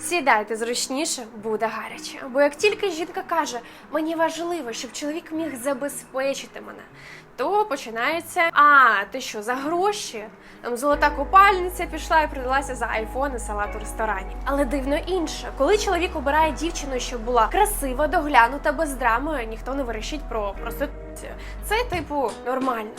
Сідайте зручніше, буде гаряче. Бо як тільки жінка каже, мені важливо, щоб чоловік міг забезпечити мене, то починається: а ти що за гроші? Там золота купальниця пішла і придалася за айфон і салат у ресторані. Але дивно інше, коли чоловік обирає дівчину, щоб була красива, доглянута, без драми, ніхто не вирішить про проституцію. Це типу нормально.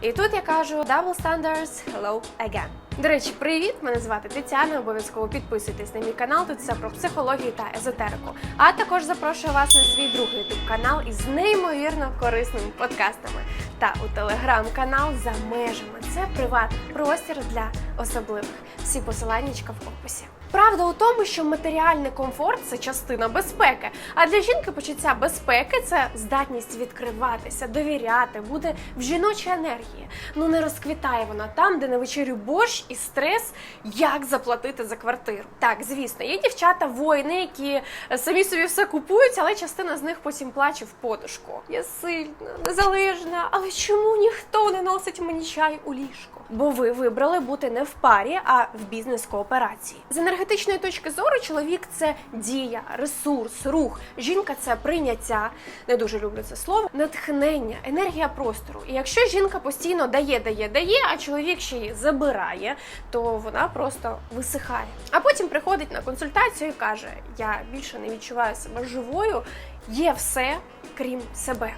І тут я кажу double standards, hello again. До речі, привіт! Мене звати Тетяна. Обов'язково підписуйтесь на мій канал. Тут все про психологію та езотерику. А також запрошую вас на свій другий youtube канал із неймовірно корисними подкастами та у телеграм-канал за межами. Це приват простір для особливих. Всі посилання в описі. Правда у тому, що матеріальний комфорт це частина безпеки. А для жінки почуття безпеки це здатність відкриватися, довіряти, бути в жіночій енергії. Ну не розквітає вона там, де на вечерю борщ і стрес, як заплатити за квартиру. Так, звісно, є дівчата, воїни, які самі собі все купують, але частина з них потім плаче в подушку. Я сильна, незалежна, але чому ніхто не носить мені чай у ліжко? Бо ви вибрали бути не в парі, а в бізнес-кооперації. З енергетичної точки зору чоловік це дія, ресурс, рух. Жінка це прийняття. Не дуже люблю це слово, натхнення, енергія простору. І якщо жінка постійно дає, дає, дає, а чоловік ще й забирає, то вона просто висихає. А потім приходить на консультацію і каже: Я більше не відчуваю себе живою, є все крім себе.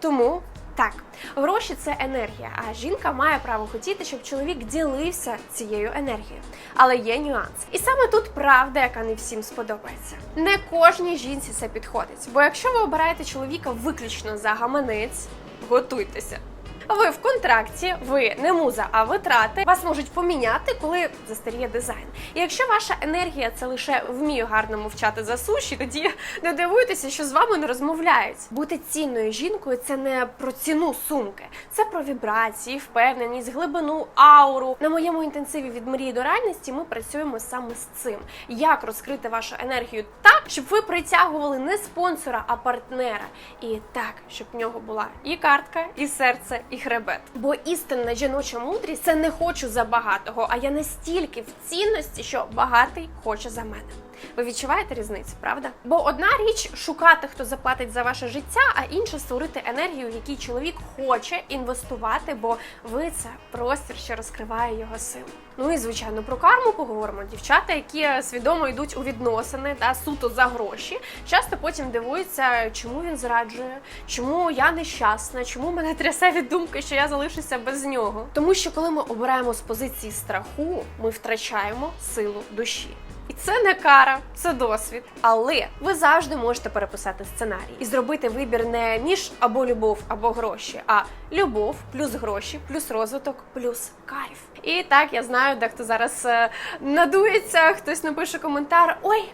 Тому так, гроші це енергія, а жінка має право хотіти, щоб чоловік ділився цією енергією. Але є нюанс. І саме тут правда, яка не всім сподобається. Не кожній жінці це підходить. Бо якщо ви обираєте чоловіка виключно за гаманець, готуйтеся. Ви в контракті, ви не муза, а витрати. Вас можуть поміняти, коли застаріє дизайн. І якщо ваша енергія це лише вмію гарно мовчати за суші, тоді не дивуйтеся, що з вами не розмовляють. Бути цінною жінкою це не про ціну сумки, це про вібрації, впевненість, глибину, ауру. На моєму інтенсиві від мрії до реальності ми працюємо саме з цим. Як розкрити вашу енергію так, щоб ви притягували не спонсора, а партнера. І так, щоб в нього була і картка, і серце, і хребет. Бо істинна жіноча мудрість це не хочу за багатого, а я настільки в цінності, що багатий хоче за мене. Ви відчуваєте різницю, правда? Бо одна річ шукати, хто заплатить за ваше життя, а інша створити енергію, в якій чоловік хоче інвестувати, бо ви це простір, що розкриває його силу. Ну і звичайно про карму поговоримо. Дівчата, які свідомо йдуть у відносини та суто за гроші, часто потім дивуються, чому він зраджує, чому я нещасна, чому мене трясе від думки, що я залишуся без нього. Тому що коли ми обираємо з позиції страху, ми втрачаємо силу душі. Це не кара, це досвід. Але ви завжди можете переписати сценарій і зробити вибір не між або любов, або гроші, а любов плюс гроші, плюс розвиток, плюс кайф. І так я знаю, дехто зараз е, надується, хтось напише коментар: ой.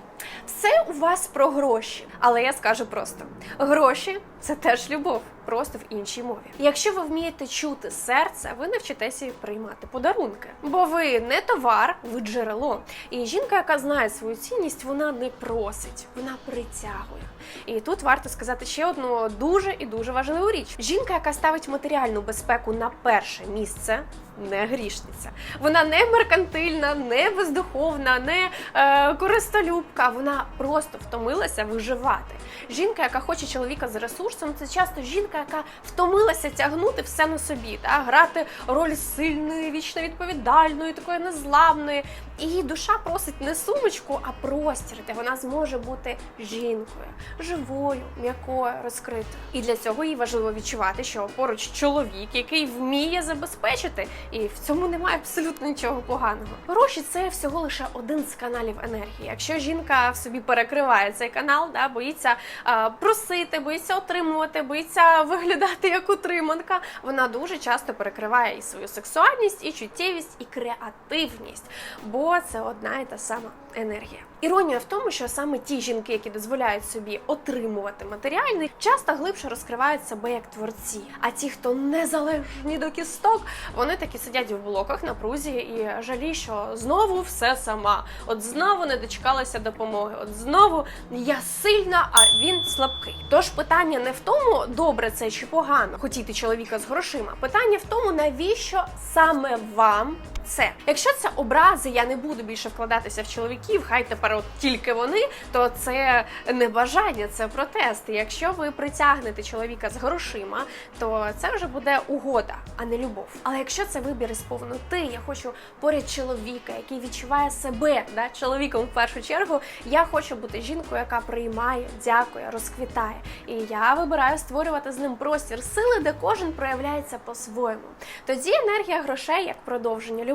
Все у вас про гроші, але я скажу просто: гроші це теж любов, просто в іншій мові. Якщо ви вмієте чути серце, ви навчитеся приймати подарунки, бо ви не товар, ви джерело. І жінка, яка знає свою цінність, вона не просить, вона притягує. І тут варто сказати ще одну дуже і дуже важливу річ: жінка, яка ставить матеріальну безпеку на перше місце. Не грішниця, вона не меркантильна, не бездуховна, не е, користолюбка. Вона просто втомилася виживати. Жінка, яка хоче чоловіка з ресурсом, це часто жінка, яка втомилася тягнути все на собі, та грати роль сильної, вічно відповідальної, такої незламної. І її душа просить не сумочку, а простір, де вона зможе бути жінкою, живою, м'якою, розкритою. І для цього їй важливо відчувати, що поруч чоловік, який вміє забезпечити, і в цьому немає абсолютно нічого поганого. Гроші це всього лише один з каналів енергії. Якщо жінка в собі перекриває цей канал, да боїться а, просити, боїться отримувати, боїться виглядати як утриманка, вона дуже часто перекриває і свою сексуальність, і чуттєвість, і креативність. Бо це одна і та сама енергія. Іронія в тому, що саме ті жінки, які дозволяють собі отримувати матеріальний, часто глибше розкривають себе як творці. А ті, хто незалежні до кісток, вони таки сидять в блоках на прузі і жалі, що знову все сама. От знову не дочекалася допомоги. От знову я сильна, а він слабкий. Тож питання не в тому, добре це чи погано хотіти чоловіка з грошима. Питання в тому, навіщо саме вам це. Якщо це образи, я не буду більше вкладатися в чоловіків, хай тепер от тільки вони, то це не бажання, це протест. Якщо ви притягнете чоловіка з грошима, то це вже буде угода, а не любов. Але якщо це вибір із повноти, я хочу поряд чоловіка, який відчуває себе да, чоловіком в першу чергу. Я хочу бути жінкою, яка приймає, дякує, розквітає. І я вибираю створювати з ним простір сили, де кожен проявляється по-своєму. Тоді енергія грошей як продовження любові.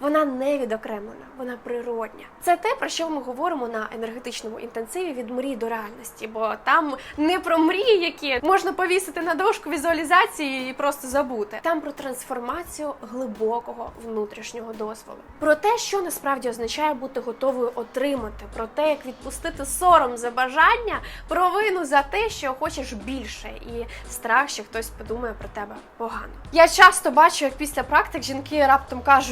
Вона не відокремлена, вона природня. Це те, про що ми говоримо на енергетичному інтенсиві від мрій до реальності, бо там не про мрії, які можна повісити на дошку візуалізації і просто забути. Там про трансформацію глибокого внутрішнього дозволу, про те, що насправді означає бути готовою отримати, про те, як відпустити сором за бажання, провину за те, що хочеш більше, і страх, що хтось подумає про тебе погано. Я часто бачу, як після практик жінки раптом кажуть.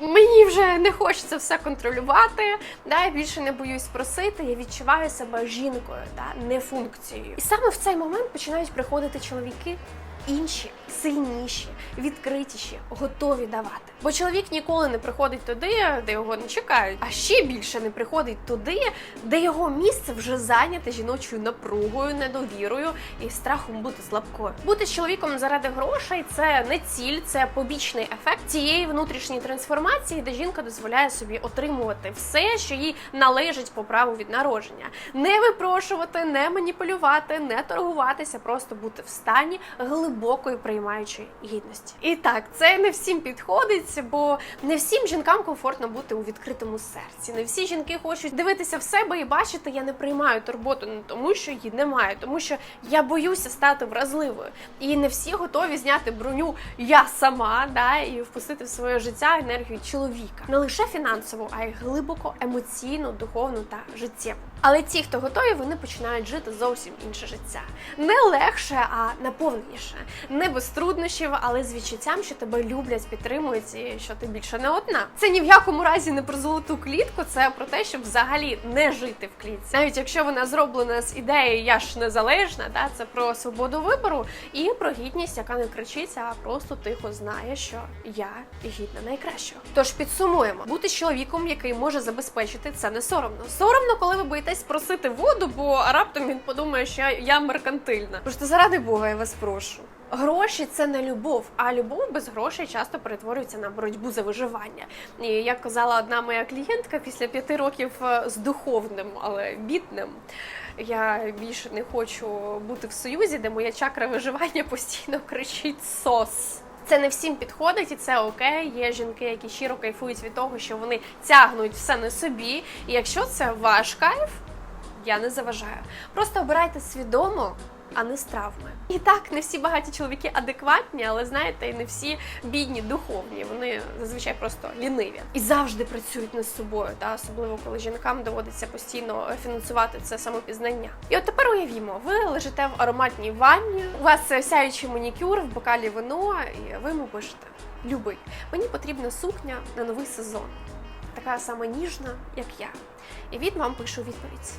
Мені вже не хочеться все контролювати, да, я більше не боюсь просити, я відчуваю себе жінкою, да, не функцією. І саме в цей момент починають приходити чоловіки інші, сильніші, відкритіші, готові давати. Бо чоловік ніколи не приходить туди, де його не чекають, а ще більше не приходить туди, де його місце вже зайняте жіночою напругою, недовірою і страхом бути слабкою. Бути з чоловіком заради грошей це не ціль, це побічний ефект цієї внутрішньої трансформації, де жінка дозволяє собі отримувати все, що їй належить по праву від народження, не випрошувати, не маніпулювати, не торгуватися, просто бути в стані глибокої приймаючої гідності. І так, це не всім підходить, бо не всім жінкам комфортно бути у відкритому серці. Не всі жінки хочуть дивитися в себе і бачити, я не приймаю турботу не тому, що її немає, тому що я боюся стати вразливою. І не всі готові зняти броню я сама, да, і впустити в своє життя енергію чоловіка. Не лише фінансову, а й глибоко емоційну, духовну та життєву. Але ті, хто готові, вони починають жити зовсім інше життя. Не легше, а наповненіше. Не без труднощів, але з відчуттям, що тебе люблять, підтримують і що ти більше не одна. Це ні в якому разі не про золоту клітку, це про те, щоб взагалі не жити в клітці. Навіть якщо вона зроблена з ідеї Я ж незалежна, да, це про свободу вибору і про гідність, яка не кричиться, а просто тихо знає, що я гідна найкращого. Тож підсумуємо, бути чоловіком, який може забезпечити це не соромно. Соромно, коли ви боїтесь просити воду, бо раптом він подумає, що я меркантильна. Просто заради Бога, я вас прошу. Гроші це не любов, а любов без грошей часто перетворюється на боротьбу за виживання. І як казала одна моя клієнтка, після п'яти років е, з духовним, але бідним, я більше не хочу бути в союзі, де моя чакра виживання постійно кричить сос. Це не всім підходить, і це окей. Є жінки, які щиро кайфують від того, що вони тягнуть все на собі. І якщо це ваш кайф, я не заважаю. Просто обирайте свідомо, а не з травми. І так, не всі багаті чоловіки адекватні, але знаєте, і не всі бідні, духовні. Вони зазвичай просто ліниві і завжди працюють над собою, та особливо коли жінкам доводиться постійно фінансувати це самопізнання. І от тепер уявімо, ви лежите в ароматній ванні, у вас сяючий манікюр, в бокалі вино, і ви йому пишете: Любий, мені потрібна сукня на новий сезон, така сама ніжна, як я. І він вам пише відповідь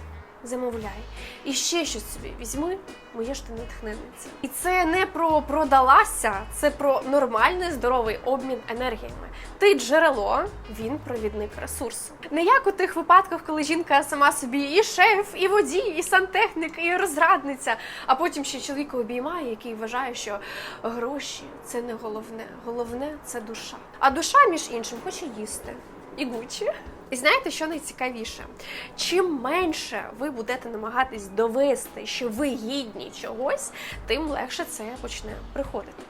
замовляй. І ще щось собі візьми, моє ж ти натхненниця. І це не про продалася, це про нормальний здоровий обмін енергіями. Ти джерело, він провідник ресурсу. Не як у тих випадках, коли жінка сама собі і шеф, і водій, і сантехнік, і розрадниця, а потім ще чоловіка обіймає, який вважає, що гроші це не головне. Головне це душа. А душа, між іншим, хоче їсти і гучі. І знаєте, що найцікавіше? Чим менше ви будете намагатись довести, що ви гідні чогось, тим легше це почне приходити.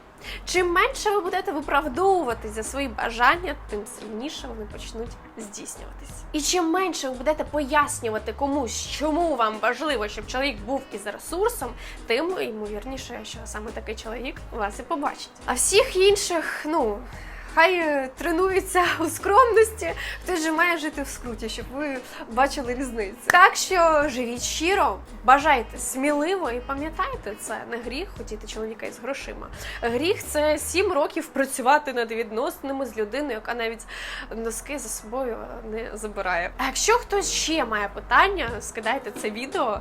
Чим менше ви будете виправдовуватись за свої бажання, тим сильніше вони почнуть здійснюватись. І чим менше ви будете пояснювати комусь, чому вам важливо, щоб чоловік був із ресурсом, тим ймовірніше, що саме такий чоловік вас і побачить. А всіх інших, ну. Хай е, тренуються у скромності, хтось же має жити в скруті, щоб ви бачили різницю. Так що живіть щиро, бажайте сміливо і пам'ятайте, це не гріх хотіти чоловіка із грошима. Гріх це сім років працювати над відносинами з людиною, яка навіть носки за собою не забирає. А якщо хтось ще має питання, скидайте це відео,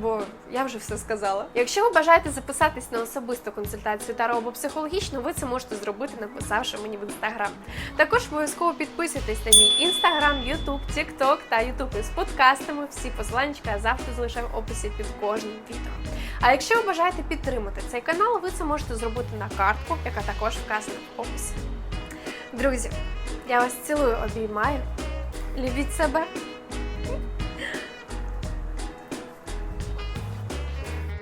бо я вже все сказала. Якщо ви бажаєте записатись на особисту консультацію та робопсихологічну, ви це можете зробити, написавши мені в інстаграм. Також обов'язково підписуйтесь на мій інстаграм, ютуб, тікток та ютуб із подкастами. Всі посилання я завжди залишаю в описі під кожним відео. А якщо ви бажаєте підтримати цей канал, ви це можете зробити на картку, яка також вказана в описі. Друзі, я вас цілую, обіймаю. Любіть себе